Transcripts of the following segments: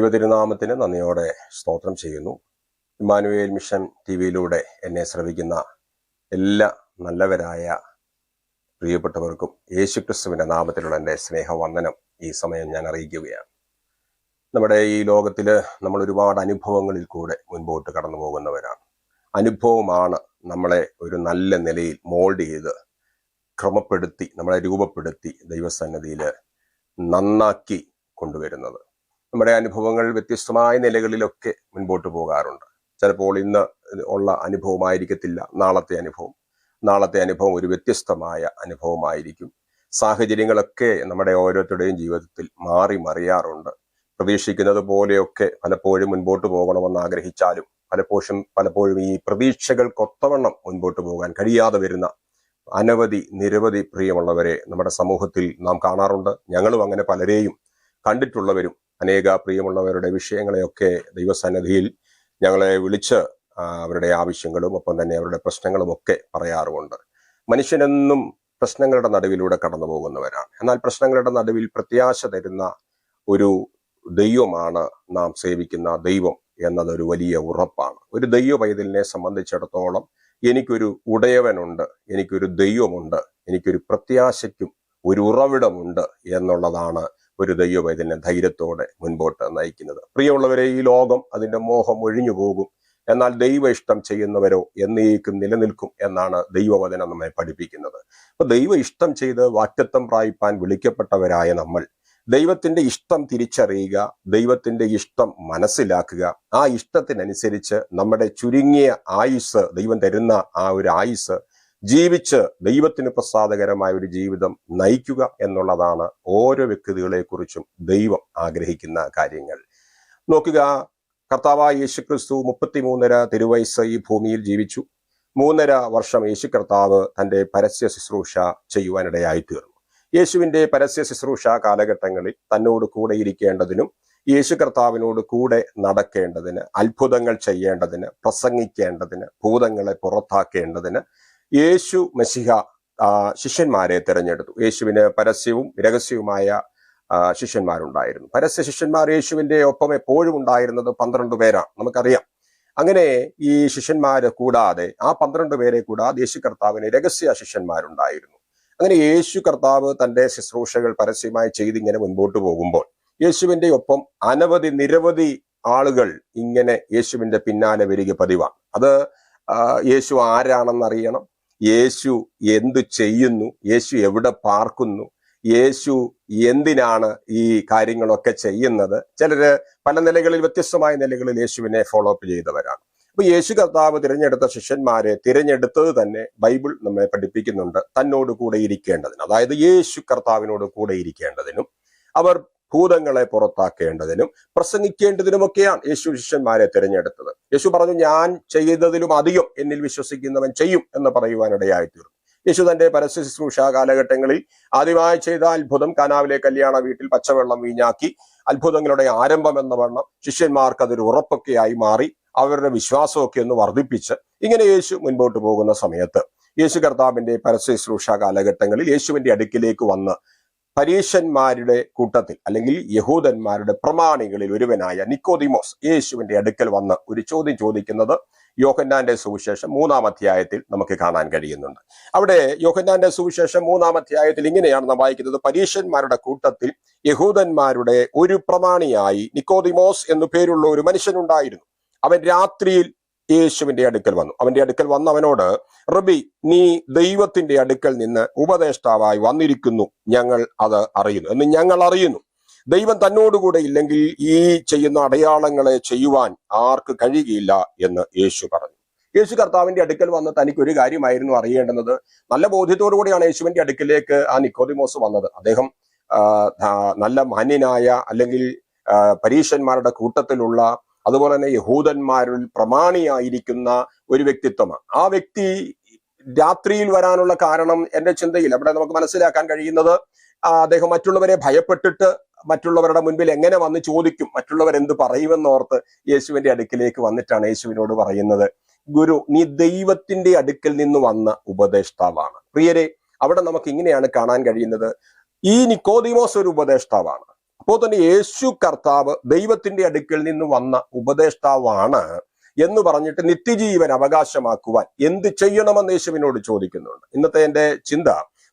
ദൈവതിരുനാമത്തിന് നന്ദിയോടെ സ്തോത്രം ചെയ്യുന്നു. ഇമ്മാനുവേൽ മിഷൻ ടി വിയിലൂടെ എന്നെ ശ്രവിക്കുന്ന എല്ലാ നല്ലവരായ പ്രിയപ്പെട്ടവർക്കും യേശുക്രിസ്തുവിന്റെ നാമത്തിലുള്ള എന്റെ സ്നേഹവന്ദനം ഈ സമയം ഞാൻ അറിയിക്കുകയാണ്. നമ്മുടെ ഈ ലോകത്തിൽ നമ്മൾ ഒരുപാട് അനുഭവങ്ങളിൽ കൂടെ മുൻപോട്ട് കടന്നു പോകുന്നവരാണ്. അനുഭവമാണ് നമ്മളെ ഒരു നല്ല നിലയിൽ മോൾഡ് ചെയ്ത് ക്രമപ്പെടുത്തി നമ്മളെ രൂപപ്പെടുത്തി ദൈവസന്നിധിയിൽ നന്നാക്കി കൊണ്ടുവരുന്നത്. നമ്മുടെ അനുഭവങ്ങൾ വ്യത്യസ്തമായ നിലകളിലൊക്കെ മുൻപോട്ട് പോകാറുണ്ട്. ചിലപ്പോൾ ഇന്ന് ഉള്ള അനുഭവമായിരിക്കത്തില്ല. നാളത്തെ അനുഭവം. നാളത്തെ അനുഭവം ഒരു വ്യത്യസ്തമായ അനുഭവമായിരിക്കും. സാഹചര്യങ്ങളൊക്കെ നമ്മുടെ ഓരോരുത്തരുടെയും ജീവിതത്തിൽ മാറി മറിയാറുണ്ട്. പ്രതീക്ഷിക്കുന്നത് പോലെയൊക്കെ പലപ്പോഴും മുൻപോട്ട് പോകണമെന്ന് ആഗ്രഹിച്ചാലും പലപ്പോഴും പലപ്പോഴും ഈ പ്രതീക്ഷകൾക്കൊത്തവണ്ണം മുൻപോട്ട് പോകാൻ കഴിയാതെ വരുന്ന അനവധി നിരവധി പ്രിയമുള്ളവരെ നമ്മുടെ സമൂഹത്തിൽ നാം കാണാറുണ്ട്. ഞങ്ങളും അങ്ങനെ പലരെയും കണ്ടിട്ടുള്ളവരും അനേക പ്രിയമുള്ളവരുടെ വിഷയങ്ങളെയൊക്കെ ദൈവസന്നിധിയിൽ ഞങ്ങളെ വിളിച്ച് അവരുടെ ആവശ്യങ്ങളും ഒപ്പം തന്നെ അവരുടെ പ്രശ്നങ്ങളും ഒക്കെ പറയാറുമുണ്ട്. മനുഷ്യനെന്നും പ്രശ്നങ്ങളുടെ നടുവിലൂടെ കടന്നു പോകുന്നവരാണ് എന്നാൽ പ്രശ്നങ്ങളുടെ നടുവിൽ പ്രത്യാശ തരുന്ന ഒരു ദൈവമാണ് നാം സേവിക്കുന്ന ദൈവം എന്നതൊരു വലിയ ഉറപ്പാണ്. ഒരു ദൈവ പൈതലിനെ സംബന്ധിച്ചിടത്തോളം എനിക്കൊരു ഉടയവനുണ്ട് എനിക്കൊരു ദൈവമുണ്ട് എനിക്കൊരു പ്രത്യാശയ്ക്കും ഒരു ഉറവിടമുണ്ട് എന്നുള്ളതാണ് ഒരു ദൈവം ഇതിനെ ധൈര്യത്തോടെ മുൻപോട്ട് നയിക്കുന്നത്. പ്രിയമുള്ളവരെ ഈ ലോകം അതിന്റെ മോഹം ഒഴിഞ്ഞു പോകും. എന്നാൽ ദൈവ ഇഷ്ടം ചെയ്യുന്നവരോ എന്നേക്കും നിലനിൽക്കും എന്നാണ് ദൈവവചനം നമ്മെ പഠിപ്പിക്കുന്നത്. അപ്പൊ ദൈവ ഇഷ്ടം ചെയ്ത് വാറ്റത്വം പ്രായിപ്പാൻ വിളിക്കപ്പെട്ടവരായ നമ്മൾ ദൈവത്തിന്റെ ഇഷ്ടം തിരിച്ചറിയുക ദൈവത്തിന്റെ ഇഷ്ടം മനസ്സിലാക്കുക ആ ഇഷ്ടത്തിനനുസരിച്ച് നമ്മുടെ ചുരുങ്ങിയ ആയുസ് ദൈവം തരുന്ന ആ ഒരു ആയുസ് ജീവിച്ച് ദൈവത്തിന് പ്രസാദകരമായ ഒരു ജീവിതം നയിക്കുക എന്നുള്ളതാണ് ഓരോ വ്യക്തികളെ കുറിച്ചും ദൈവം ആഗ്രഹിക്കുന്ന കാര്യങ്ങൾ. നോക്കുക കർത്താവായ യേശു ക്രിസ്തു മുപ്പത്തിമൂന്നര തിരുവയസ് ഈ ഭൂമിയിൽ ജീവിച്ചു. മൂന്നര വർഷം യേശു കർത്താവ് തന്റെ പരസ്യ ശുശ്രൂഷ ചെയ്യുവാനിടയായി തീർന്നു. യേശുവിന്റെ പരസ്യ ശുശ്രൂഷ കാലഘട്ടങ്ങളിൽ തന്നോട് കൂടെ ഇരിക്കേണ്ടതിനും യേശു കർത്താവിനോട് കൂടെ നടക്കേണ്ടതിന് അത്ഭുതങ്ങൾ ചെയ്യേണ്ടതിന് പ്രസംഗിക്കേണ്ടതിന് ഭൂതങ്ങളെ പുറത്താക്കേണ്ടതിന് യേശു മസിഹ ശിഷ്യന്മാരെ തിരഞ്ഞെടുത്തു. യേശുവിന് പരസ്യവും രഹസ്യവുമായ ശിഷ്യന്മാരുണ്ടായിരുന്നു. പരസ്യ ശിഷ്യന്മാർ യേശുവിന്റെ ഒപ്പം എപ്പോഴും ഉണ്ടായിരുന്നത് പന്ത്രണ്ട് പേരാണ്. നമുക്കറിയാം. അങ്ങനെ ഈ ശിഷ്യന്മാര് കൂടാതെ ആ പന്ത്രണ്ട് പേരെ കൂടാതെ യേശു കർത്താവിന് രഹസ്യ ശിഷ്യന്മാരുണ്ടായിരുന്നു. അങ്ങനെ യേശു കർത്താവ് തന്റെ ശുശ്രൂഷകൾ പരസ്യമായി ചെയ്തിങ്ങനെ മുൻപോട്ട് പോകുമ്പോൾ യേശുവിന്റെ ഒപ്പം അനവധി നിരവധി ആളുകൾ ഇങ്ങനെ യേശുവിന്റെ പിന്നാലെ വരിക പതിവാണ്. അത് യേശു ആരാണെന്ന് അറിയണം യേശു എന്തു ചെയ്യുന്നു? യേശു എവിടെ പാർക്കുന്നു? യേശു എന്തിനാണ് ഈ കാര്യങ്ങളൊക്കെ ചെയ്യുന്നത്? ചിലര് പല നിലകളിൽ വ്യത്യസ്തമായ നിലകളിൽ യേശുവിനെ ഫോളോ അപ്പ് ചെയ്തവരാണ്. അപ്പൊ യേശു കർത്താവ് തിരഞ്ഞെടുത്ത ശിഷ്യന്മാരെ തിരഞ്ഞെടുത്തത് തന്നെ ബൈബിൾ നമ്മെ പഠിപ്പിക്കുന്നുണ്ട്. തന്നോട് കൂടെ ഇരിക്കേണ്ടതിന് അതായത് യേശു കർത്താവിനോട് കൂടെ ഇരിക്കേണ്ടതിനും. അവർ ഭൂതങ്ങളെ പുറത്താക്കേണ്ടതിനും പ്രസംഗിക്കേണ്ടതിനുമൊക്കെയാണ് യേശു ശിഷ്യന്മാരെ തിരഞ്ഞെടുത്തത്. യേശു പറഞ്ഞു ഞാൻ ചെയ്തതിലും അധികം എന്നിൽ വിശ്വസിക്കുന്നവൻ ചെയ്യും എന്ന് പറയുവാനിടയായി തീർന്നു യേശു തന്റെ പരസ്യ ശുശ്രൂഷ കാലഘട്ടങ്ങളിൽ ആദ്യമായി ചെയ്ത അത്ഭുതം കനാവിലെ കല്യാണ വീട്ടിൽ പച്ചവെള്ളം വീഞ്ഞാക്കി അത്ഭുതങ്ങളുടെ ആരംഭം എന്ന വണ്ണം ശിഷ്യന്മാർക്ക് അതൊരു ഉറപ്പൊക്കെയായി മാറി അവരുടെ വിശ്വാസമൊക്കെ ഒന്ന് വർദ്ധിപ്പിച്ച് ഇങ്ങനെ യേശു മുൻപോട്ട് പോകുന്ന സമയത്ത് യേശു കർത്താവിന്റെ പരസ്യ ശുശ്രൂഷ കാലഘട്ടങ്ങളിൽ യേശുവിന്റെ അടുക്കിലേക്ക് വന്ന് പരീശന്മാരുടെ കൂട്ടത്തിൽ അല്ലെങ്കിൽ യഹൂദന്മാരുടെ പ്രമാണികളിൽ ഒരുവനായ നിക്കോദിമോസ് യേശുവിന്റെ അടുക്കൽ വന്ന് ഒരു ചോദ്യം ചോദിക്കുന്നത് യോഹന്നാന്റെ സുവിശേഷം മൂന്നാം അധ്യായത്തിൽ നമുക്ക് കാണാൻ കഴിയുന്നുണ്ട്. അവിടെ യോഹന്നാന്റെ സുവിശേഷം മൂന്നാം അധ്യായത്തിൽ ഇങ്ങനെയാണ് നാം വായിക്കുന്നത്. പരീശന്മാരുടെ കൂട്ടത്തിൽ യഹൂദന്മാരുടെ ഒരു പ്രമാണിയായി നിക്കോദിമോസ് എന്നു പേരുള്ള ഒരു മനുഷ്യനുണ്ടായിരുന്നു. അവൻ രാത്രിയിൽ യേശുവിന്റെ അടുക്കൽ വന്നു. അവന്റെ അടുക്കൽ വന്നവനോട് റബി നീ ദൈവത്തിന്റെ അടുക്കൽ നിന്ന് ഉപദേഷ്ടാവായി വന്നിരിക്കുന്നു. ഞങ്ങൾ അത് അറിയുന്നു. എന്ന് ഞങ്ങൾ അറിയുന്നു. ദൈവം തന്നോടുകൂടെ ഇല്ലെങ്കിൽ ഈ ചെയ്യുന്ന അടയാളങ്ങളെ ചെയ്യുവാൻ ആർക്ക് കഴിയുകയില്ല എന്ന് യേശു പറഞ്ഞു. യേശു കർത്താവിന്റെ അടുക്കൽ വന്ന് തനിക്ക് ഒരു കാര്യമായിരുന്നു അറിയേണ്ടുന്നത്. നല്ല ബോധ്യത്തോടു കൂടിയാണ് യേശുവിന്റെ അടുക്കിലേക്ക് ആ നിക്കോദിമോസ് വന്നത്. അദ്ദേഹം നല്ല മാന്യനായ അല്ലെങ്കിൽ പരീക്ഷന്മാരുടെ കൂട്ടത്തിലുള്ള അതുപോലെ തന്നെ യഹൂദന്മാരിൽ പ്രമാണിയായിരിക്കുന്ന ഒരു വ്യക്തിത്വമാണ്. ആ വ്യക്തി രാത്രിയിൽ വരാനുള്ള കാരണം എന്റെ ചിന്തയിൽ അവിടെ നമുക്ക് മനസ്സിലാക്കാൻ കഴിയുന്നത്? അദ്ദേഹം മറ്റുള്ളവരെ ഭയപ്പെട്ടിട്ട് മറ്റുള്ളവരുടെ മുൻപിൽ എങ്ങനെ വന്ന് ചോദിക്കും? മറ്റുള്ളവർ എന്ത് പറയുമെന്നോർത്ത് യേശുവിന്റെ അടുക്കിലേക്ക് വന്നിട്ടാണ് യേശുവിനോട് പറയുന്നത്. ഗുരു നീ ദൈവത്തിന്റെ അടുക്കൽ നിന്ന് വന്ന ഉപദേഷ്ടാവാണ്. പ്രിയരെ അവിടെ നമുക്ക് ഇങ്ങനെയാണ് കാണാൻ കഴിയുന്നത്. ഈ നിക്കോദിമോസ് ഒരു ഉപദേഷ്ടാവാണ്. അപ്പോൾ തന്നെ യേശു കർത്താവ് ദൈവത്തിന്റെ അടുക്കൽ നിന്ന് വന്ന ഉപദേഷ്ടാവാണ് എന്ന് പറഞ്ഞിട്ട് നിത്യജീവൻ അവകാശമാക്കുവാൻ എന്ത് ചെയ്യണമെന്ന് യേശുവിനോട് ചോദിക്കുന്നുണ്ട്. ഇന്നത്തെ എന്റെ ചിന്ത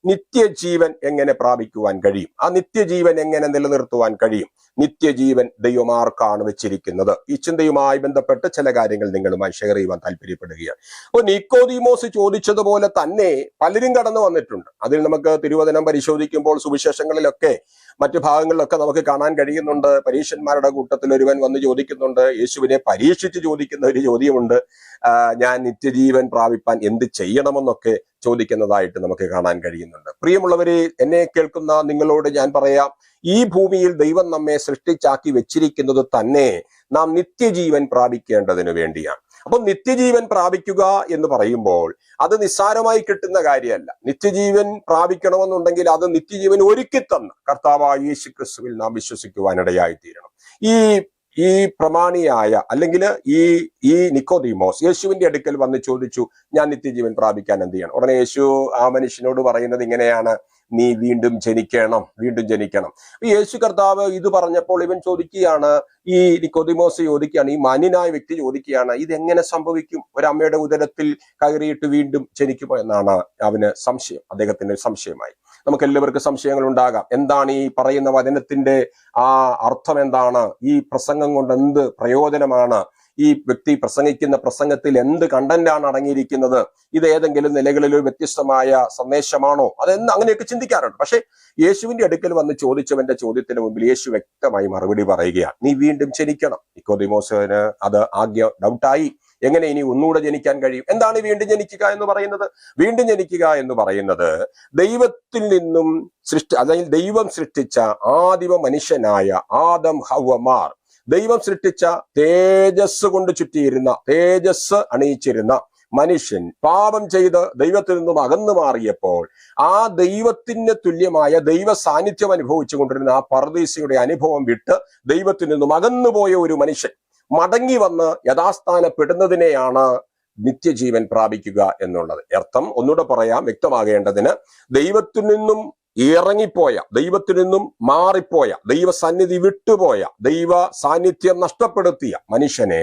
നിത്യജീവൻ എങ്ങനെ പ്രാപിക്കുവാൻ കഴിയും? ആ നിത്യജീവൻ എങ്ങനെ നിലനിർത്തുവാൻ കഴിയും? നിത്യജീവൻ ദൈവമാർക്കാണ് വെച്ചിരിക്കുന്നത്. ഈ ചിന്തയുമായി ബന്ധപ്പെട്ട് ചില കാര്യങ്ങൾ നിങ്ങളുമായി ഷെയർ ചെയ്യുവാൻ താല്പര്യപ്പെടുകയാണ്. അപ്പോൾ നിക്കോദീമോസ് ചോദിച്ചതുപോലെ തന്നെ പലരും കടന്നു വന്നിട്ടുണ്ട്. അതിൽ നമുക്ക് തിരുവചനം പരിശോധിക്കുമ്പോൾ സുവിശേഷങ്ങളിലൊക്കെ മറ്റു ഭാഗങ്ങളിലൊക്കെ നമുക്ക് കാണാൻ കഴിയുന്നുണ്ട്. പരീക്ഷന്മാരുടെ കൂട്ടത്തിൽ ഒരുവൻ വന്ന് ചോദിക്കുന്നുണ്ട്. യേശുവിനെ പരീക്ഷിച്ച് ചോദിക്കുന്ന ഒരു ചോദ്യമുണ്ട്. ഞാൻ നിത്യജീവൻ പ്രാപിപ്പാൻ എന്ത് ചെയ്യണമെന്നൊക്കെ ചോദിക്കുന്നതായിട്ട് നമുക്ക് കാണാൻ കഴിയുന്നുണ്ട്. പ്രിയമുള്ളവരെ എന്നെ കേൾക്കുന്ന നിങ്ങളോട് ഞാൻ പറയാം. ഈ ഭൂമിയിൽ ദൈവം നമ്മെ സൃഷ്ടിച്ചാക്കി വെച്ചിരിക്കുന്നത് തന്നെ നാം നിത്യജീവൻ പ്രാപിക്കേണ്ടതിനു വേണ്ടിയാണ്. അപ്പം നിത്യജീവൻ പ്രാപിക്കുക എന്ന് പറയുമ്പോൾ അത് നിസ്സാരമായി കിട്ടുന്ന കാര്യമല്ല. നിത്യജീവൻ പ്രാപിക്കണമെന്നുണ്ടെങ്കിൽ അത് നിത്യജീവൻ ഒരുക്കി തന്ന കർത്താവായ യേശു ക്രിസ്തുവിൽ നാം വിശ്വസിക്കുവാനിടയായി തീരണം ഈ ഈ പ്രമാണിയായ അല്ലെങ്കിൽ ഈ ഈ നിക്കോദീമോസ് യേശുവിന്റെ അടുക്കൽ വന്ന് ചോദിച്ചു ഞാൻ നിത്യജീവൻ പ്രാപിക്കാൻ എന്ത് ചെയ്യണം? ഉടനെ യേശു ആ മനുഷ്യനോട് പറയുന്നത് ഇങ്ങനെയാണ്. നീ വീണ്ടും ജനിക്കണം വീണ്ടും ജനിക്കണം. യേശു കർത്താവ് ഇത് പറഞ്ഞപ്പോൾ ഇവൻ ചോദിക്കുകയാണ് ഈ നിക്കോതിമോസ് ചോദിക്കുകയാണ് ഈ മാന്യനായ വ്യക്തി ചോദിക്കുകയാണ് ഇത് എങ്ങനെ സംഭവിക്കും? ഒരമ്മയുടെ ഉദരത്തിൽ കയറിയിട്ട് വീണ്ടും ജനിക്കുമോ എന്നാണ് അവന് സംശയം അദ്ദേഹത്തിന്റെ സംശയമായി. നമുക്ക് എല്ലാവർക്കും സംശയങ്ങൾ ഉണ്ടാകാം എന്താണ് ഈ പറയുന്ന വചനത്തിന്റെ ആ അർത്ഥം എന്താണ്? ഈ പ്രസംഗം കൊണ്ട് എന്ത് പ്രയോജനമാണ്? ഈ വ്യക്തി പ്രസംഗിക്കുന്ന പ്രസംഗത്തിൽ എന്ത് കണ്ടന്റാണ് അടങ്ങിയിരിക്കുന്നത്? ഇത് ഏതെങ്കിലും നിലകളിൽ ഒരു വ്യത്യസ്തമായ സന്ദേശമാണോ? അതെന്ന് അങ്ങനെയൊക്കെ ചിന്തിക്കാറുണ്ട്. പക്ഷേ യേശുവിന്റെ അടുക്കൽ വന്ന് ചോദിച്ചവന്റെ ചോദ്യത്തിന് മുമ്പിൽ യേശു വ്യക്തമായി മറുപടി പറയുകയാണ്. നീ വീണ്ടും ജനിക്കണം നിക്കോദിമോസിന് അത് ആദ്യ ഡൗട്ടായി എങ്ങനെ ഇനി ഒന്നുകൂടെ ജനിക്കാൻ കഴിയും? എന്താണ് വീണ്ടും ജനിക്കുക എന്ന് പറയുന്നത്? വീണ്ടും ജനിക്കുക എന്ന് പറയുന്നത് ദൈവത്തിൽ നിന്നും സൃഷ്ടി അതായത് ദൈവം സൃഷ്ടിച്ച ആദിമ മനുഷ്യനായ ആദം ഹവമാർ ദൈവം സൃഷ്ടിച്ച തേജസ് കൊണ്ട് ചുറ്റിയിരുന്ന തേജസ് അണിയിച്ചിരുന്ന മനുഷ്യൻ പാപം ചെയ്ത് ദൈവത്തിൽ നിന്നും അകന്നു മാറിയപ്പോൾ ആ ദൈവത്തിന് തുല്യമായ ദൈവ സാന്നിധ്യം അനുഭവിച്ചു കൊണ്ടിരുന്ന ആ പർദീസയുടെ അനുഭവം വിട്ട് ദൈവത്തിൽ നിന്നും അകന്നുപോയ ഒരു മനുഷ്യൻ മടങ്ങി വന്ന് യഥാസ്ഥാനപ്പെടുന്നതിനെയാണ് നിത്യജീവൻ പ്രാപിക്കുക എന്നുള്ളത്. അർത്ഥം ഒന്നുകൂടെ പറയാം വ്യക്തമാകേണ്ടതിന് ദൈവത്തിൽ നിന്നും ഇറങ്ങിപ്പോയ ദൈവത്തിൽ നിന്നും മാറിപ്പോയ ദൈവ സന്നിധി വിട്ടുപോയ ദൈവ സാന്നിധ്യം നഷ്ടപ്പെടുത്തിയ മനുഷ്യനെ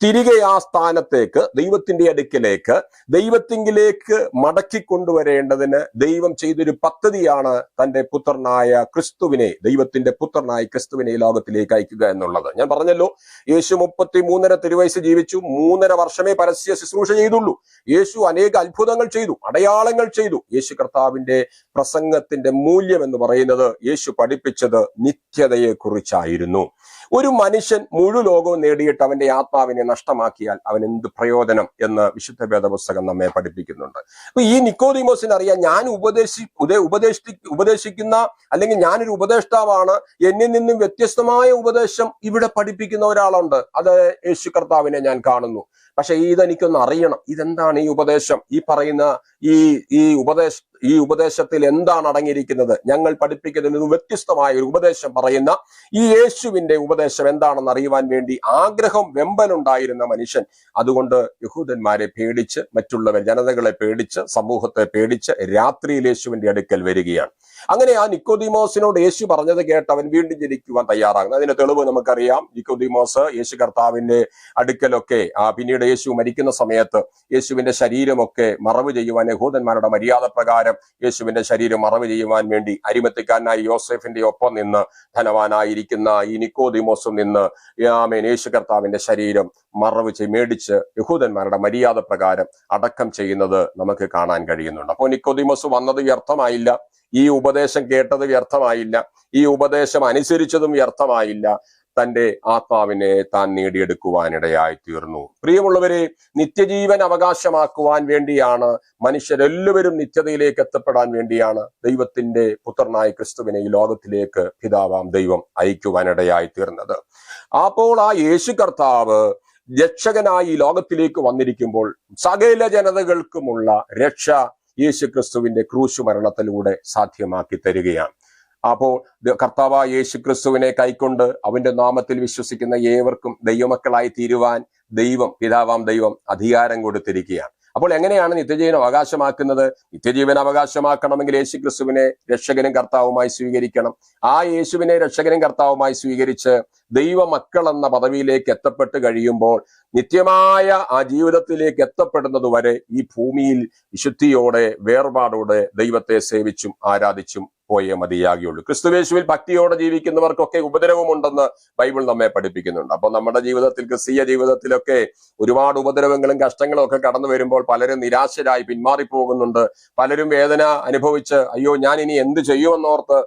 തിരികെ ആ സ്ഥാനത്തേക്ക് ദൈവത്തിന്റെ അടുക്കിലേക്ക് ദൈവത്തിങ്കിലേക്ക് മടക്കി കൊണ്ടുവരേണ്ടതിന് ദൈവം ചെയ്തൊരു പദ്ധതിയാണ് തന്റെ പുത്രനായ ക്രിസ്തുവിനെ ദൈവത്തിന്റെ പുത്രനായ ക്രിസ്തുവിനെ ലോകത്തിലേക്ക് അയക്കുക എന്നുള്ളത്. ഞാൻ പറഞ്ഞല്ലോ യേശു മുപ്പത്തി മൂന്നര തിരുവയസ് ജീവിച്ചു മൂന്നര വർഷമേ പരസ്യ ശുശ്രൂഷ ചെയ്തുള്ളൂ. യേശു അനേക അത്ഭുതങ്ങൾ ചെയ്തു അടയാളങ്ങൾ ചെയ്തു. യേശു കർത്താവിന്റെ പ്രസംഗത്തിന്റെ മൂല്യം എന്ന് പറയുന്നത് യേശു പഠിപ്പിച്ചത് നിത്യതയെ കുറിച്ചായിരുന്നു ഒരു മനുഷ്യൻ മുഴു ലോകവും നേടിയിട്ട് അവന്റെ ആത്മാവിനെ നഷ്ടമാക്കിയാൽ അവൻ എന്ത് പ്രയോജനം എന്ന് വിശുദ്ധ വേദപുസ്തകം നമ്മെ പഠിപ്പിക്കുന്നുണ്ട്. അപ്പൊ ഈ നിക്കോദിമോസിന് അറിയാം ഞാൻ ഉപദേശി ഉപദേശി ഉപദേശിക്കുന്ന അല്ലെങ്കിൽ ഞാനൊരു ഉപദേഷ്ടാവാണ് എന്നിൽ നിന്നും വ്യത്യസ്തമായ ഉപദേശം ഇവിടെ പഠിപ്പിക്കുന്ന ഒരാളുണ്ട്. അത് യേശു കർത്താവിനെ ഞാൻ കാണുന്നു. പക്ഷെ ഇതെനിക്കൊന്ന് അറിയണം. ഇതെന്താണ് ഈ ഉപദേശം? ഈ പറയുന്ന ഈ ഈ ഉപദേശ ഈ ഉപദേശത്തിൽ എന്താണ് അടങ്ങിയിരിക്കുന്നത്? ഞങ്ങൾ പഠിപ്പിക്കുന്നതിൽ നിന്ന് വ്യത്യസ്തമായ ഒരു ഉപദേശം പറയുന്ന ഈ യേശുവിന്റെ ഉപദേശം എന്താണെന്ന് അറിയുവാൻ വേണ്ടി ആഗ്രഹം വെമ്പലുണ്ടായിരുന്ന മനുഷ്യൻ. അതുകൊണ്ട് യഹൂദന്മാരെ പേടിച്ച് മറ്റുള്ളവർ ജനതകളെ പേടിച്ച് സമൂഹത്തെ പേടിച്ച് രാത്രിയിൽ യേശുവിന്റെ അടുക്കൽ വരികയാണ്. അങ്ങനെ ആ നിക്കോദിമോസിനോട് യേശു പറഞ്ഞത് കേട്ട് അവൻ വീണ്ടും ജനിക്കുവാൻ തയ്യാറാകുന്നു. അതിന്റെ തെളിവ് നമുക്കറിയാം. നിക്കോദിമോസ് യേശു കർത്താവിന്റെ അടുക്കലൊക്കെ ആ പിന്നീട് യേശു മരിക്കുന്ന സമയത്ത് യേശുവിന്റെ ശരീരമൊക്കെ മറവ് ചെയ്യുവാൻ യഹൂദന്മാരുടെ മര്യാദ പ്രകാരം യേശുവിന്റെ ശരീരം മറവ് ചെയ്യുവാൻ വേണ്ടി അരിമത്തിക്കാരനായ യോസെഫിന്റെ ഒപ്പം നിന്ന് ധനവാനായിരിക്കുന്ന ഈ നിക്കോദിമോസും നിന്ന് യാമേൻ യേശു കർത്താവിന്റെ ശരീരം മറവ് ചെയ് മേടിച്ച് യഹൂദന്മാരുടെ മര്യാദ പ്രകാരം അടക്കം ചെയ്യുന്നത് നമുക്ക് കാണാൻ കഴിയുന്നുണ്ട്. അപ്പോൾ നിക്കോദിമോസ് വന്നത് വ്യർത്ഥമായില്ല. ഈ ഉപദേശം കേട്ടത് വ്യർത്ഥമായില്ല. ഈ ഉപദേശം അനുസരിച്ചതും വ്യർത്ഥമായില്ല. തന്റെ ആത്മാവിനെ താൻ നേടിയെടുക്കുവാനിടയായി തീർന്നു. പ്രിയമുള്ളവരെ നിത്യജീവൻ അവകാശമാക്കുവാൻ വേണ്ടിയാണ് മനുഷ്യരെല്ലാവരും നിത്യതയിലേക്ക് എത്തപ്പെടാൻ വേണ്ടിയാണ് ദൈവത്തിന്റെ പുത്രനായ ക്രിസ്തുവിനെ ഈ ലോകത്തിലേക്ക് പിതാവാം ദൈവം അയക്കുവാനിടയായി തീർന്നത്. അപ്പോൾ ആ യേശു കർത്താവ് രക്ഷകനായി ഈ ലോകത്തിലേക്ക് വന്നിരിക്കുമ്പോൾ സകല ജനതകൾക്കുമുള്ള രക്ഷ യേശു ക്രിസ്തുവിന്റെ ക്രൂശു മരണത്തിലൂടെ സാധ്യമാക്കി തരികയാണ്. അപ്പോൾ കർത്താവ് യേശുക്രിസ്തുവിനെ യേശു ക്രിസ്തുവിനെ കൈക്കൊണ്ട് അവന്റെ നാമത്തിൽ വിശ്വസിക്കുന്ന ഏവർക്കും ദൈവമക്കളായി തീരുവാൻ ദൈവം പിതാവാം ദൈവം അധികാരം കൊടുത്തിരിക്കുകയാണ്. അപ്പോൾ എങ്ങനെയാണ് നിത്യജീവൻ അവകാശമാക്കുന്നത്? നിത്യജീവൻ അവകാശമാക്കണമെങ്കിൽ യേശു ക്രിസ്തുവിനെ രക്ഷകനും കർത്താവുമായി സ്വീകരിക്കണം. ആ യേശുവിനെ രക്ഷകനും കർത്താവുമായി സ്വീകരിച്ച് ദൈവ മക്കൾ എന്ന പദവിയിലേക്ക് എത്തപ്പെട്ട് കഴിയുമ്പോൾ നിത്യമായ ആ ജീവിതത്തിലേക്ക് എത്തപ്പെടുന്നത് വരെ ഈ ഭൂമിയിൽ വിശുദ്ധിയോടെ വേർപാടോടെ ദൈവത്തെ സേവിച്ചും ആരാധിച്ചും പോയേ മതിയാകുള്ളൂ ക്രിസ്തുവേശുവിൽ ഭക്തിയോടെ ജീവിക്കുന്നവർക്കൊക്കെ ഉപദ്രവമുണ്ടെന്ന് ബൈബിൾ നമ്മെ പഠിപ്പിക്കുന്നുണ്ട്. അപ്പൊ നമ്മുടെ ജീവിതത്തിൽ ക്രിസ്തീയ ജീവിതത്തിലൊക്കെ ഒരുപാട് ഉപദ്രവങ്ങളും കഷ്ടങ്ങളും ഒക്കെ കടന്നു വരുമ്പോൾ പലരും നിരാശരായി പിന്മാറിപ്പോകുന്നുണ്ട്. പലരും വേദന അനുഭവിച്ച് അയ്യോ ഞാൻ ഇനി എന്ത് ചെയ്യുമെന്നോർത്ത്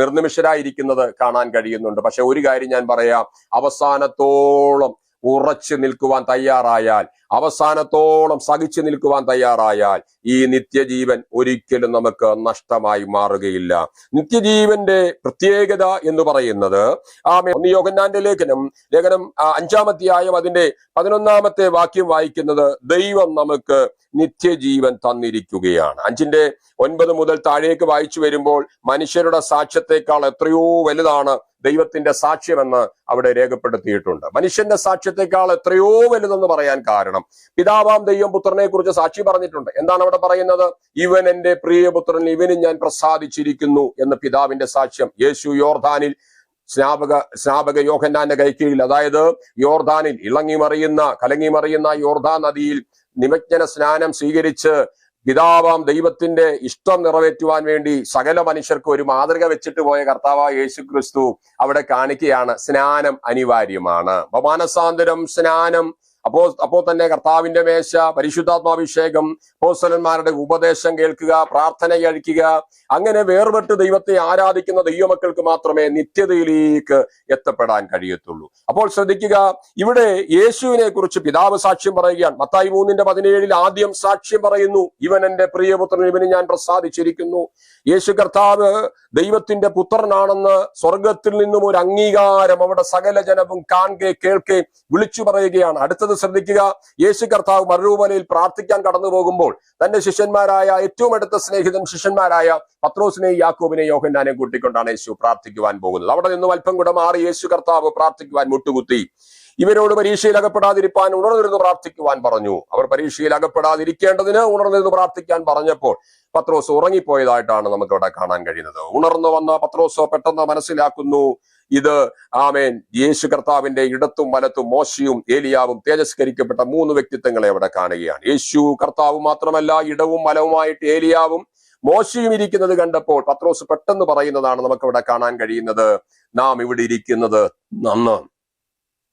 നിർനിമിഷരായിരിക്കുന്നത് കാണാൻ കഴിയുന്നുണ്ട്. പക്ഷെ ഒരു കാര്യം ഞാൻ പറയാം അവസാനത്തോളം ഉറച്ചു നിൽക്കുവാൻ തയ്യാറായാൽ അവസാനത്തോളം സഹിച്ചു നിൽക്കുവാൻ തയ്യാറായാൽ ഈ നിത്യജീവൻ ഒരിക്കലും നമുക്ക് നഷ്ടമായി മാറുകയില്ല. നിത്യജീവന്റെ പ്രത്യേകത എന്ന് പറയുന്നത് ആ യോഗന്നാന്റെ ലേഖനം ലേഖനം അഞ്ചാമധ്യായം അതിന്റെ പതിനൊന്നാമത്തെ വാക്യം വായിക്കുന്നത് ദൈവം നമുക്ക് നിത്യജീവൻ തന്നിരിക്കുകയാണ്. അഞ്ചിന്റെ ഒൻപത് മുതൽ താഴേക്ക് വായിച്ചു വരുമ്പോൾ മനുഷ്യരുടെ സാക്ഷ്യത്തെക്കാൾ എത്രയോ വലുതാണ് ദൈവത്തിന്റെ സാക്ഷ്യമെന്ന് അവിടെ രേഖപ്പെടുത്തിയിട്ടുണ്ട്. മനുഷ്യന്റെ സാക്ഷ്യത്തെക്കാൾ എത്രയോ വലുതെന്ന് പറയാൻ കാരണം പിതാവാം ദൈവം പുത്രനെ കുറിച്ച് സാക്ഷി പറഞ്ഞിട്ടുണ്ട്. എന്താണ് അവിടെ പറയുന്നത്? ഇവൻ എന്റെ പ്രിയപുത്രൻ ഇവനും ഞാൻ പ്രസാദിച്ചിരിക്കുന്നു എന്ന് പിതാവിന്റെ സാക്ഷ്യം. യേശു യോർദാനിൽ സ്നാപക സ്നാപക യോഹന്നാന്റെ കൈക്കീഴിൽ അതായത് യോർദാനിൽ ഇളങ്ങി മറിയുന്ന കലങ്ങി മറിയുന്ന യോർദാൻ നദിയിൽ നിമജ്ഞന സ്നാനം സ്വീകരിച്ച് പിതാവാം ദൈവത്തിന്റെ ഇഷ്ടം നിറവേറ്റുവാൻ വേണ്ടി സകല മനുഷ്യർക്ക് ഒരു മാതൃക വെച്ചിട്ട് പോയ കർത്താവായ യേശു ക്രിസ്തു അവിടെ കാണിക്കുകയാണ് സ്നാനം അനിവാര്യമാണ്. അപ്പൊ സ്നാനം അപ്പോ അപ്പോ തന്നെ കർത്താവിന്റെ മേശ പരിശുദ്ധാത്മാഭിഷേകം അപ്പോസ്തലന്മാരുടെ ഉപദേശം കേൾക്കുക പ്രാർത്ഥന കഴിക്കുക. അങ്ങനെ വേർപെട്ട് ദൈവത്തെ ആരാധിക്കുന്ന ദൈവമക്കൾക്ക് മാത്രമേ നിത്യതയിലേക്ക് എത്തപ്പെടാൻ കഴിയത്തുള്ളൂ. അപ്പോൾ ശ്രദ്ധിക്കുക ഇവിടെ യേശുവിനെ കുറിച്ച് പിതാവ് സാക്ഷ്യം പറയുകയാണ്. മത്തായി മൂന്നിന്റെ പതിനേഴിൽ ആദ്യം സാക്ഷ്യം പറയുന്നു ഇവൻ എന്റെ പ്രിയപുത്രൻ ഇവന് ഞാൻ പ്രസാദിച്ചിരിക്കുന്നു. യേശു കർത്താവ് ദൈവത്തിന്റെ പുത്രനാണെന്ന് സ്വർഗത്തിൽ നിന്നും ഒരു അംഗീകാരം അവിടെ സകല ജനവും കാണുകയും കേൾക്കെ വിളിച്ചു പറയുകയാണ്. അടുത്തത് ശ്രദ്ധിക്കുക. യേശു കർത്താവ് മരുഭൂമലയിൽ പ്രാർത്ഥിക്കാൻ കടന്നു പോകുമ്പോൾ തന്റെ ശിഷ്യന്മാരായ ഏറ്റവും അടുത്ത സ്നേഹിതൻ ശിഷ്യന്മാരായ പത്രോസിനെയും യാക്കോബിനെയും യോഹന്നാനെ കൂട്ടിക്കൊണ്ടാണ് യേശു പ്രാർത്ഥിക്കുവാൻ പോകുന്നത്. അവിടെ നിന്നും അല്പം കൂടെ മാറി യേശു കർത്താവ് പ്രാർത്ഥിക്കുവാൻ മുട്ടുകുത്തി. ഇവരോട് പരീക്ഷയിൽ അകപ്പെടാതിരിപ്പാൻ ഉണർന്നിരുന്ന് പ്രാർത്ഥിക്കുവാൻ പറഞ്ഞു. അവർ പരീക്ഷയിൽ അകപ്പെടാതിരിക്കേണ്ടതിന് ഉണർന്നിരുന്ന് പ്രാർത്ഥിക്കാൻ പറഞ്ഞപ്പോൾ പത്രോസ് ഉറങ്ങിപ്പോയതായിട്ടാണ് നമുക്ക് ഇവിടെ കാണാൻ കഴിയുന്നത്. ഉണർന്നു വന്ന പത്രോസോ പെട്ടെന്ന് മനസ്സിലാക്കുന്നു. ഇത് ആമേൻ. യേശു കർത്താവിന്റെ ഇടത്തും വലത്തും മോശയും ഏലിയാവും തേജസ്കരിക്കപ്പെട്ട മൂന്ന് വ്യക്തിത്വങ്ങളെ അവിടെ കാണുകയാണ്. യേശു കർത്താവ് മാത്രമല്ല ഇടവും വലവുമായിട്ട് ഏലിയാവും മോശയും ഇരിക്കുന്നത് കണ്ടപ്പോൾ പത്രോസ് പെട്ടെന്ന് പറയുന്നതാണ് നമുക്ക് ഇവിടെ കാണാൻ കഴിയുന്നത്. നാം ഇവിടെ ഇരിക്കുന്നത് നന്ന്.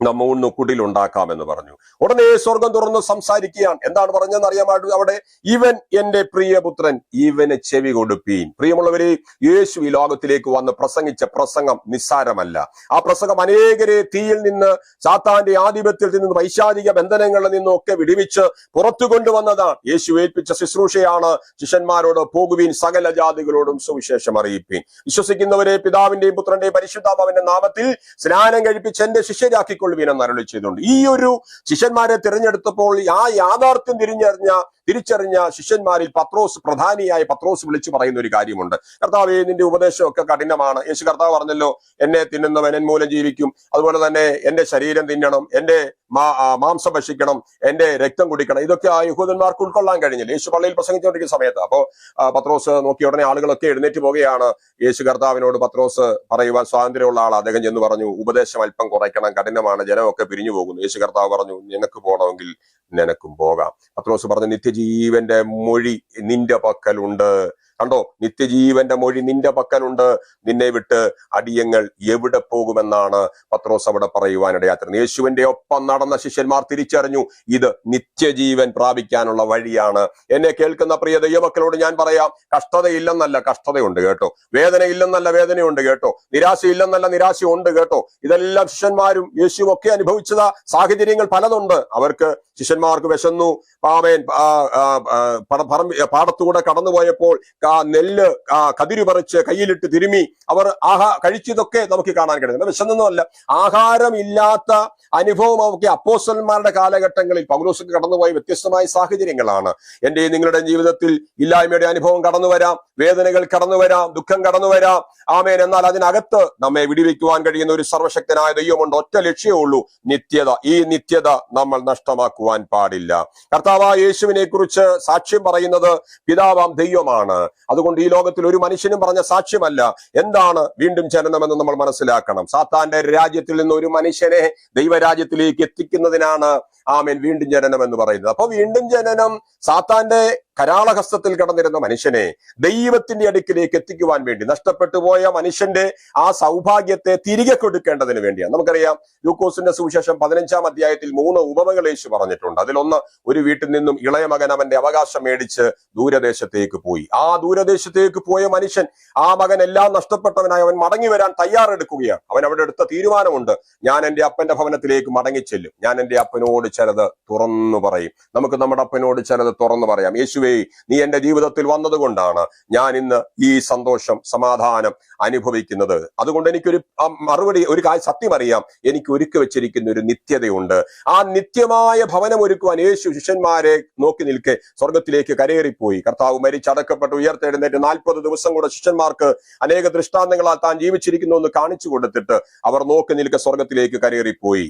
നമ്മ ഒന്ന് കുടിലുണ്ടാക്കാമെന്ന് പറഞ്ഞു. ഉടനെ സ്വർഗം തുറന്ന് സംസാരിക്കുകയാണ്. എന്താണ് പറഞ്ഞതെന്ന് അറിയാമായിട്ട് അവിടെ ഇവൻ എന്റെ പ്രിയപുത്രൻ ഇവന് ചെവി കൊടുപ്പീൻ. പ്രിയമുള്ളവരെ യേശു ഈ ലോകത്തിലേക്ക് വന്ന് പ്രസംഗിച്ച പ്രസംഗം നിസ്സാരമല്ല. ആ പ്രസംഗം അനേകരെ തീയിൽ നിന്ന് സാത്താന്റെ ആധിപത്യത്തിൽ നിന്ന് വൈശാചിക ബന്ധനങ്ങളിൽ നിന്നും ഒക്കെ വിടിവിച്ച് പുറത്തു കൊണ്ടുവന്നതാണ്. യേശു ഏൽപ്പിച്ച ശുശ്രൂഷയാണ് ശിഷ്യന്മാരോട് പോകുവീൻ സകല ജാതികളോടും സുവിശേഷം അറിയിപ്പീൻ. വിശ്വസിക്കുന്നവരെ പിതാവിന്റെയും പുത്രന്റെയും പരിശുദ്ധാത്മാവിന്റെ നാമത്തിൽ സ്നാനം കഴിപ്പിച്ച് എന്റെ ശിഷ്യരാക്കിക്കൊള്ളുവീൻ എന്ന് നരളി ചെയ്തുകൊണ്ട്. ഈ ഒരു ശിഷ്യന്മാരെ തിരഞ്ഞെടുത്തപ്പോൾ ആ യാഥാർത്ഥ്യം തിരിഞ്ഞറിഞ്ഞ തിരിച്ചറിഞ്ഞ ശിഷ്യന്മാരിൽ പത്രോസ് പ്രധാനിയായ പത്രോസ് വിളിച്ചു പറയുന്ന ഒരു കാര്യമുണ്ട്. കർത്താവ് നിന്റെ ഉപദേശമൊക്കെ കഠിനമാണ്. യേശു കർത്താവ് പറഞ്ഞല്ലോ എന്നെ തിന്നുന്നവൻ എൻ മൂലം ജീവിക്കും. അതുപോലെ തന്നെ എന്റെ ശരീരം തിന്നണം. എന്റെ മാംസം ഭക്ഷിക്കണം. എന്റെ രക്തം കുടിക്കണം. ഇതൊക്കെ ആ യഹൂദന്മാർക്ക് ഉൾക്കൊള്ളാൻ കഴിഞ്ഞില്ല. യേശു പള്ളിയിൽ പ്രസംഗിച്ചുകൊണ്ടിരിക്കുന്ന സമയത്ത് അപ്പോ പത്രോസ് നോക്കിയ ഉടനെ ആളുകളൊക്കെ എഴുന്നേറ്റ് പോവുകയാണ്. യേശു കർത്താവിനോട് പത്രോസ് പറയുവാൻ സ്വാതന്ത്ര്യമുള്ള ആൾ അദ്ദേഹം ചെന്ന് പറഞ്ഞു ഉപദേശം അല്പം കുറയ്ക്കണം. കഠിനമാണ്. ജനമൊക്കെ പിരിഞ്ഞു പോകുന്നു. യേശു കർത്താവ് പറഞ്ഞു നിനക്ക് പോകണമെങ്കിൽ നിനക്കും പോകാം. പത്രോസ് പറഞ്ഞു നിത്യജീവന്റെ മൊഴി നിന്റെ പക്കലുണ്ട്. കണ്ടോ നിത്യജീവന്റെ മൊഴി നിന്റെ പക്കലുണ്ട്. നിന്നെ വിട്ട് അടിയങ്ങൾ എവിടെ പോകുമെന്നാണ് പത്രോസ് അവിടെ പറയുവാനിടയാത്ര യേശുവിന്റെ ഒപ്പം നടന്ന ശിഷ്യന്മാർ തിരിച്ചറിഞ്ഞു ഇത് നിത്യജീവൻ പ്രാപിക്കാനുള്ള വഴിയാണ്. എന്നെ കേൾക്കുന്ന പ്രിയ ദൈവമക്കളോട് ഞാൻ പറയാം കഷ്ടതയില്ലെന്നല്ല കഷ്ടതയുണ്ട് കേട്ടോ. വേദന ഇല്ലെന്നല്ല വേദനയുണ്ട് കേട്ടോ. നിരാശയില്ലെന്നല്ല നിരാശയുണ്ട് കേട്ടോ. ഇതെല്ലാം ശിഷ്യന്മാരും യേശുവും ഒക്കെ അനുഭവിച്ചതാ. സാഹചര്യങ്ങൾ പലതുണ്ട്. അവർക്ക് ശിഷ്യന്മാർക്ക് വിശന്നു. പാമേൻ പാടത്തൂടെ കടന്നുപോയപ്പോൾ നെല്ല് ആ, കതിരി പറിച്ച് കയ്യിലിട്ട് തിരുമി അവർ ആഹാ കഴിച്ചതൊക്കെ നമുക്ക് കാണാൻ കഴിയുന്നുണ്ട് വിശന്നൊന്നുമല്ല. ആഹാരമില്ലാത്ത അനുഭവം ഒക്കെ അപ്പോസന്മാരുടെ കാലഘട്ടങ്ങളിൽ പൗലോസൊക്കെ കടന്നുപോയ വ്യത്യസ്തമായ സാഹചര്യങ്ങളാണ്. എന്റെ നിങ്ങളുടെ ജീവിതത്തിൽ ഇല്ലായ്മയുടെ അനുഭവം കടന്നു വരാം വേദനകൾ കടന്നു വരാം ദുഃഖം കടന്നു വരാം ആമേൻ. എന്നാൽ അതിനകത്ത് നമ്മെ വിടിവെക്കുവാൻ കഴിയുന്ന ഒരു സർവശക്തനായ ദൈവമുണ്ട്. ഒറ്റ ലക്ഷ്യമേ ഉള്ളൂ. നിത്യത. ഈ നിത്യത നമ്മൾ നഷ്ടമാക്കുവാൻ പാടില്ല. കർത്താവ് യേശുവിനെ കുറിച്ച് സാക്ഷ്യം പറയുന്നത് പിതാവാം ദൈവമാണ്. അതുകൊണ്ട് ഈ ലോകത്തിൽ ഒരു മനുഷ്യനും പറഞ്ഞ സാക്ഷ്യമല്ല. എന്താണ് വീണ്ടും ചലനമെന്ന് നമ്മൾ മനസ്സിലാക്കണം. സാത്താന്റെ രാജ്യത്തിൽ നിന്ന് ഒരു മനുഷ്യനെ ദൈവരാജ്യത്തിലേക്ക് എത്തിക്കുന്നതിനാണ് ആമേൻ വീണ്ടും ജനനം എന്ന് പറയുന്നത്. അപ്പൊ വീണ്ടും ജനനം സാത്താന്റെ കരാളഹസ്തത്തിൽ കടന്നിരുന്ന മനുഷ്യനെ ദൈവത്തിന്റെ അടുക്കിലേക്ക് എത്തിക്കുവാൻ വേണ്ടി നഷ്ടപ്പെട്ടു പോയ മനുഷ്യന്റെ ആ സൗഭാഗ്യത്തെ തിരികെ കൊടുക്കേണ്ടതിന് വേണ്ടിയാണ്. നമുക്കറിയാം ലൂക്കോസിന്റെ സുവിശേഷം പതിനഞ്ചാം അധ്യായത്തിൽ മൂന്ന് ഉപമകൾ യേശു പറഞ്ഞിട്ടുണ്ട്. അതിലൊന്ന് ഒരു വീട്ടിൽ നിന്നും ഇളയ മകൻ അവന്റെ അവകാശം മേടിച്ച് ദൂരദേശത്തേക്ക് പോയി. ആ ദൂരദേശത്തേക്ക് പോയ മനുഷ്യൻ ആ മകൻ എല്ലാം നഷ്ടപ്പെട്ടവനായി അവൻ മടങ്ങി വരാൻ തയ്യാറെടുക്കുകയാണ്. അവൻ അവിടെ എടുത്ത തീരുമാനമുണ്ട്. ഞാൻ എന്റെ അപ്പന്റെ ഭവനത്തിലേക്ക് മടങ്ങിച്ചെല്ലും. ഞാൻ എന്റെ അപ്പനോട് ചിലത് തുറന്നു പറയും. നമുക്ക് നമ്മുടെ അപ്പനോട് ചിലത് തുറന്നു പറയാം. യേശുവേ നീ എന്റെ ജീവിതത്തിൽ വന്നതുകൊണ്ടാണ് ഞാൻ ഇന്ന് ഈ സന്തോഷം സമാധാനം അനുഭവിക്കുന്നത്. അതുകൊണ്ട് എനിക്കൊരു മറുപടി ഒരു സത്യം അറിയാം. എനിക്ക് ഒരുക്കി വെച്ചിരിക്കുന്ന ഒരു നിത്യതയുണ്ട്. ആ നിത്യമായ ഭവനം ഒരുക്കുവാൻ യേശു ശിഷ്യന്മാരെ നോക്കി നിൽക്കെ സ്വർഗത്തിലേക്ക് കരയേറിപ്പോയി. കർത്താവ് മരിച്ചടക്കപ്പെട്ട് ഉയർത്തെഴുന്നേറ്റ് നാൽപ്പത് ദിവസം കൂടെ ശിഷ്യന്മാർക്ക് അനേക ദൃഷ്ടാന്തങ്ങളാൽ താൻ ജീവിച്ചിരിക്കുന്നു എന്ന് കാണിച്ചു കൊടുത്തിട്ട് അവർ നോക്കി നിൽക്കെ സ്വർഗത്തിലേക്ക് കരയേറിപ്പോയി.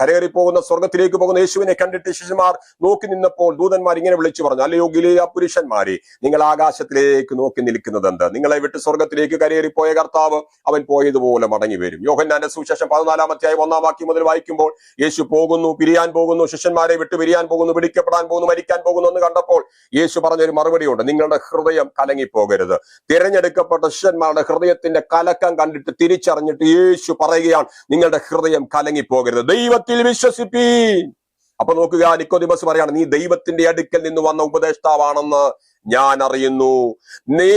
കരയേറിപ്പോകുന്ന സ്വർഗത്തിലേക്ക് പോകുന്ന യേശുവിനെ കണ്ടിട്ട് ശിഷ്യന്മാർ നോക്കി നിന്നപ്പോൾ ദൂതന്മാർ ഇങ്ങനെ വിളിച്ചു പറഞ്ഞു അല്ലയോ ഗിലിയ പുരുഷന്മാരെ നിങ്ങൾ ആകാശത്തിലേക്ക് നോക്കി നിൽക്കുന്നത് എന്ത് നിങ്ങളെ വിട്ട് സ്വർഗത്തിലേക്ക് കരയേറിപ്പോയ കർത്താവ് അവൻ പോയതുപോലെ മടങ്ങി വരും യോഹന്നാന്റെ സുശേഷം അധ്യായം ഒന്നാം വാക്യം മുതൽ വായിക്കുമ്പോൾ യേശു പോകുന്നു പിരിയാൻ പോകുന്നു ശിഷ്യന്മാരെ വിട്ട് പിരിയാൻ പോകുന്നു പിടിക്കപ്പെടാൻ പോകുന്നു മരിക്കാൻ പോകുന്നു എന്ന് കണ്ടപ്പോൾ യേശു പറഞ്ഞൊരു മറുപടിയുണ്ട്. നിങ്ങളുടെ ഹൃദയം കലങ്ങിപ്പോകരുത്. തിരഞ്ഞെടുക്കപ്പെട്ട ശിഷ്യന്മാരുടെ ഹൃദയത്തിന്റെ കലക്കം കണ്ടിട്ട് തിരിച്ചറിഞ്ഞിട്ട് യേശു പറയുകയാണ് നിങ്ങളുടെ ഹൃദയം കലങ്ങിപ്പോകരുത്. ദൈവത്തിൽ വിശ്വസിപ്പീൻ. അപ്പൊ നോക്കുക നിക്കോദിമസ് പറയാണ് നീ ദൈവത്തിന്റെ അടുക്കൽ നിന്ന് വന്ന ഉപദേഷ്ടാവാണെന്ന് ഞാൻ അറിയുന്നു. നീ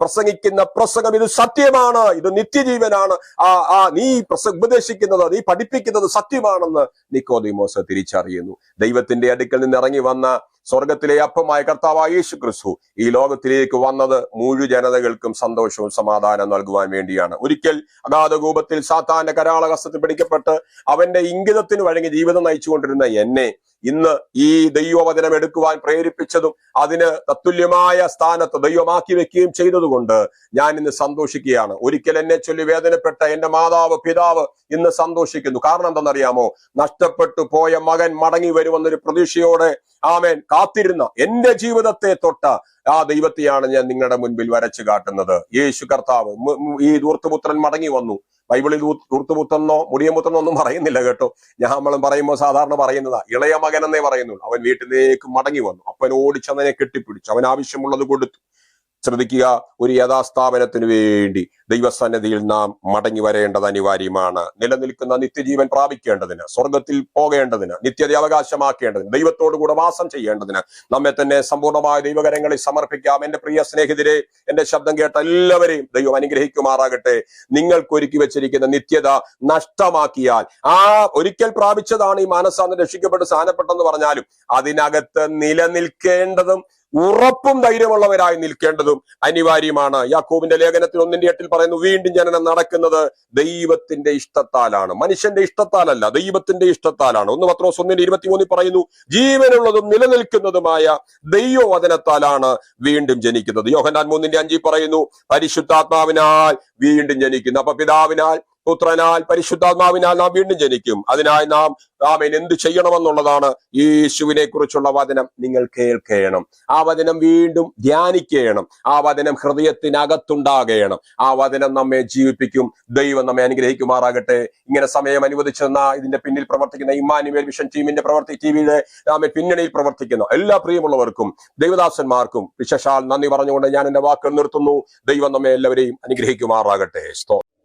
പ്രസംഗിക്കുന്ന പ്രസംഗം ഇത് സത്യമാണ് ഇത് നിത്യജീവനാണ്. ആ ആ നീ പ്രസ ഉപദേശിക്കുന്നത് നീ പഠിപ്പിക്കുന്നത് സത്യമാണെന്ന് നിക്കോദിമോസ് തിരിച്ചറിയുന്നു. ദൈവത്തിന്റെ അടുക്കൽ നിന്ന് ഇറങ്ങി വന്ന സ്വർഗത്തിലെ അപ്പമായ കർത്താവായ യേശു ക്രിസ്തു ഈ ലോകത്തിലേക്ക് വന്നത് മുഴു ജനതകൾക്കും സന്തോഷവും സമാധാനം നൽകുവാൻ വേണ്ടിയാണ്. ഒരിക്കൽ അഗാധകൂപത്തിൽ സാത്താന്റെ കരാളഹസ്തത്തിൽ പിടിക്കപ്പെട്ട് അവന്റെ ഇംഗിതത്തിന് വഴങ്ങി ജീവിതം നയിച്ചുകൊണ്ടിരുന്ന എന്നെ ഇന്ന് ഈ ദൈവവചനം എടുക്കുവാൻ പ്രേരിപ്പിച്ചതും അതിന് തത്തുല്യമായ സ്ഥാനത്ത് ദൈവമാക്കി വെക്കുകയും ചെയ്തതുകൊണ്ട് ഞാൻ ഇന്ന് സന്തോഷിക്കുകയാണ്. ഒരിക്കൽ എന്നെ ചൊല്ലി വേദനപ്പെട്ട എന്റെ മാതാവ് പിതാവ് ഇന്ന് സന്തോഷിക്കുന്നു. കാരണം എന്തെന്നറിയാമോ നഷ്ടപ്പെട്ടു പോയ മകൻ മടങ്ങി വരുമെന്നൊരു പ്രതീക്ഷയോടെ ആമേൻ. കാത്തിരുന്ന. എന്റെ ജീവിതത്തെ തൊട്ട ആ ദൈവത്തെയാണ് ഞാൻ നിങ്ങളുടെ മുൻപിൽ വരച്ചു കാട്ടുന്നത്. യേശു കർത്താവ് ഈ ദൂർത്തുപുത്രൻ മടങ്ങി വന്നു. ബൈബിളിൽ ദൂർത്തുപുത്രനോ മുടിയമുത്രനോ ഒന്നും പറയുന്നില്ല കേട്ടോ. ഞാൻ നമ്മളും പറയുമ്പോൾ സാധാരണ പറയുന്നതാ. ഇളയ മകൻ എന്നേ പറയുന്നുള്ളൂ. അവൻ വീട്ടിലേക്ക് മടങ്ങി വന്നു. അപ്പൻ ഓടിച്ചവനെ കെട്ടിപ്പിടിച്ചു. അവൻ ആവശ്യമുള്ളത് കൊടുത്തു. ശ്രദ്ധിക്കുക ഒരു യഥാസ്ഥാപനത്തിന് വേണ്ടി ദൈവസന്നിധിയിൽ നാം മടങ്ങി വരേണ്ടത് അനിവാര്യമാണ്. നിലനിൽക്കുന്ന നിത്യജീവൻ പ്രാപിക്കേണ്ടതിന് സ്വർഗത്തിൽ പോകേണ്ടതിന് നിത്യത അവകാശമാക്കേണ്ടതിന് ദൈവത്തോടു കൂടെ വാസം ചെയ്യേണ്ടതിന് നമ്മെ തന്നെ സമ്പൂർണമായ ദൈവകരങ്ങളിൽ സമർപ്പിക്കാം. എന്റെ പ്രിയ സ്നേഹിതരെ എന്റെ ശബ്ദം കേട്ട എല്ലാവരെയും ദൈവം അനുഗ്രഹിക്കുമാറാകട്ടെ. നിങ്ങൾക്ക് ഒരുക്കി വെച്ചിരിക്കുന്ന നിത്യത നഷ്ടമാക്കിയാൽ ആ ഒരിക്കൽ പ്രാപിച്ചതാണ് ഈ മാനസാന്ന് രക്ഷിക്കപ്പെട്ട് സ്ഥാനപ്പെട്ടെന്ന് പറഞ്ഞാലും അതിനകത്ത് നിലനിൽക്കേണ്ടതും ഉറപ്പും ധൈര്യമുള്ളവരായി നിൽക്കേണ്ടതും അനിവാര്യമാണ്. യാക്കോബിന്റെ ലേഖനത്തിൽ ഒന്നിന്റെ എട്ടിൽ പറയുന്നു വീണ്ടും ജനനം നടക്കുന്നത് ദൈവത്തിന്റെ ഇഷ്ടത്താലാണ്. മനുഷ്യന്റെ ഇഷ്ടത്താലല്ല ദൈവത്തിന്റെ ഇഷ്ടത്താലാണ്. ഒന്ന് പത്രോസ് ഒന്നിന്റെ ഇരുപത്തിമൂന്നിൽ പറയുന്നു ജീവനുള്ളതും നിലനിൽക്കുന്നതുമായ ദൈവവചനത്താലാണ് വീണ്ടും ജനിക്കുന്നത്. യോഹന്നാൻ മൂന്നിന്റെ അഞ്ചിൽ പറയുന്നു പരിശുദ്ധാത്മാവിനാൽ വീണ്ടും ജനിക്കുന്നു. അപ്പൊ പിതാവിനാൽ പുത്രനാൽ പരിശുദ്ധാത്മാവിനാൽ നാം വീണ്ടും ജനിക്കും. അതിനായി നാം ആമേൻ എന്ത് ചെയ്യണമെന്നുള്ളതാണ് യേശുവിനെ കുറിച്ചുള്ള വചനം. നിങ്ങൾ കേൾക്കണം. ആ വചനം വീണ്ടും ധ്യാനിക്കണം. ആ വചനം ഹൃദയത്തിനകത്തുണ്ടാകണം. ആ വചനം നമ്മെ ജീവിപ്പിക്കും. ദൈവം നമ്മെ അനുഗ്രഹിക്കുമാറാകട്ടെ. ഇങ്ങനെ സമയം അനുവദിച്ചെന്ന ഇതിന്റെ പിന്നിൽ പ്രവർത്തിക്കുന്ന ഇമ്മാനുവേൽ മിഷൻ ടീമിന്റെ പ്രവർത്തി ടിവിയുടെ നാമെ പിന്നണിയിൽ പ്രവർത്തിക്കുന്ന എല്ലാ പ്രിയമുള്ളവർക്കും ദൈവദാസന്മാർക്കും വിശേഷാൽ നന്ദി പറഞ്ഞുകൊണ്ട് ഞാൻ എന്റെ വാക്കുകൾ നിർത്തുന്നു. ദൈവം നമ്മെ എല്ലാവരെയും അനുഗ്രഹിക്കുമാറാകട്ടെ. സ്തോത്രം